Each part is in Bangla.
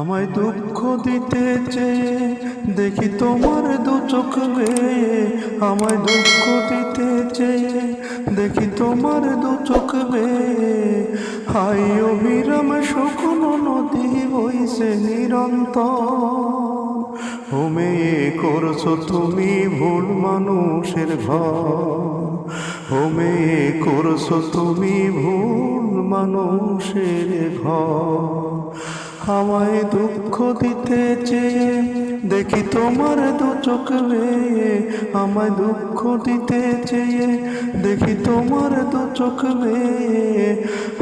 আমায় দুঃখ দিতে চেয়ে দেখি তোমার দু চোখ বেয়ে। আমায় দুঃখ দিতে চেয়ে দেখি তোমার দু চোখ বেয়ে। হাই অবিরাম শুকনো নদী বইছে নিরন্তর। ও মেয়ে, করছ তুমি ভুল মানুষের ঘর। ও মেয়ে, করছ তুমি ভুল মানুষের ঘর। আমায় দুঃখ দিতে চেয়ে দেখি তোমার দু চোখ বেয়ে আমায় দুঃখ দিতে চেয়ে দেখি তোমার দু চোখ বেয়ে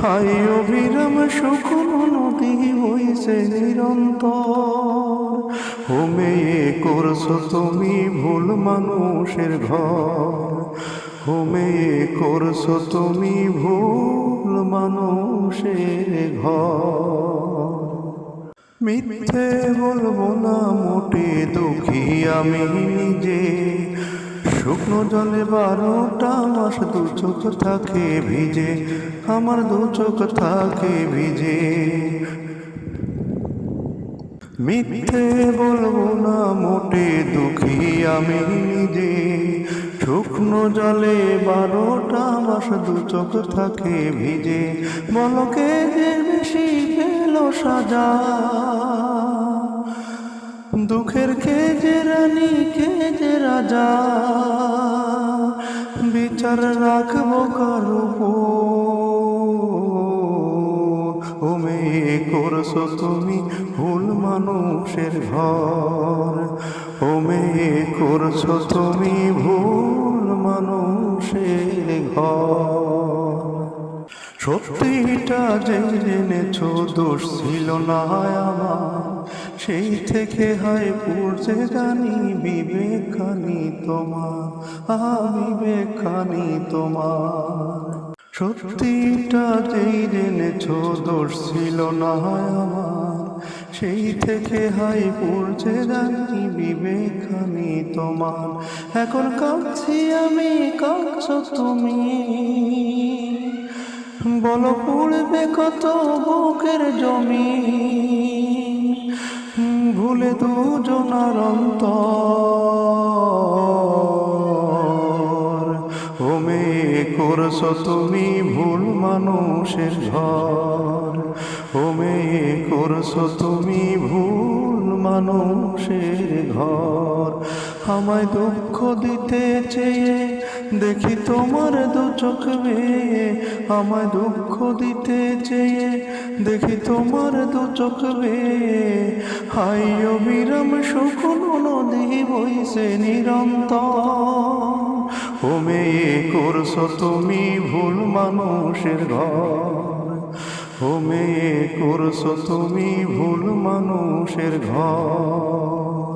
হাই অবিরাম শুকনো নদী বইছে নিরন্তর। মেয়ে, করছ তুমি ভুল মানুষের ঘর। মেয়ে, করছ তুমি ভুল মানুষের ঘর। মিথ্যে বলব না, মোটে দুঃখী আমি নিজে। শুকনো জলে বারোটা মাস দু চোখ থাকে ভিজে, আমার দু চোখ থাকে ভিজে। মিথ্যে বলব না, মোটে দুঃখী আমি নিজে। শুকনো জলে বারোটা মাস দু চোখ থাকে ভিজে বলকে যে বেশি পেল সাজা দুঃখের কে যে রানী, কে যে রাজা, বিচার রাখব কার ও মেয়ে করছ তুমি ভুল মানুষের ঘর। ও মেয়ে করছ তুমি ভুল মানুষের ঘর। সত্যিটা জেনেছ, দোষ ছিল না আমার। সেই থেকে হয় পড়ছে জানি বিবেকানি তোমার আমি বেকানি তোমার। সত্যিটা যেই জেনেছ, দোষ ছিল না আমার। সেই থেকে হাই পড়ছে জানি বিবেকানি তোমার। এখন কাঁদছি আমি, কাঁদছ তুমি। বলো, পড়বে কত বুকের জমি? ভুলে দুজনার অন্তর। মেয়ে করছ তুমি ভুল মানুষের ঘর। মেয়ে করছ তুমি ভুল মানুষের ঘর। আমায় দুঃখ দিতে চেয়ে দেখি তোমার দু চোখ বেয়ে। আমায় দুঃখ দিতে চেয়ে দেখি তোমার দু চোখ বেয়ে। হাই অবিরাম শুকনো নদী বইছে নিরন্তর। ও মেয়ে, করছ তুমি ভুল মানুষের ঘর। ও মেয়ে, করছ তুমি ভুল মানুষের ঘর।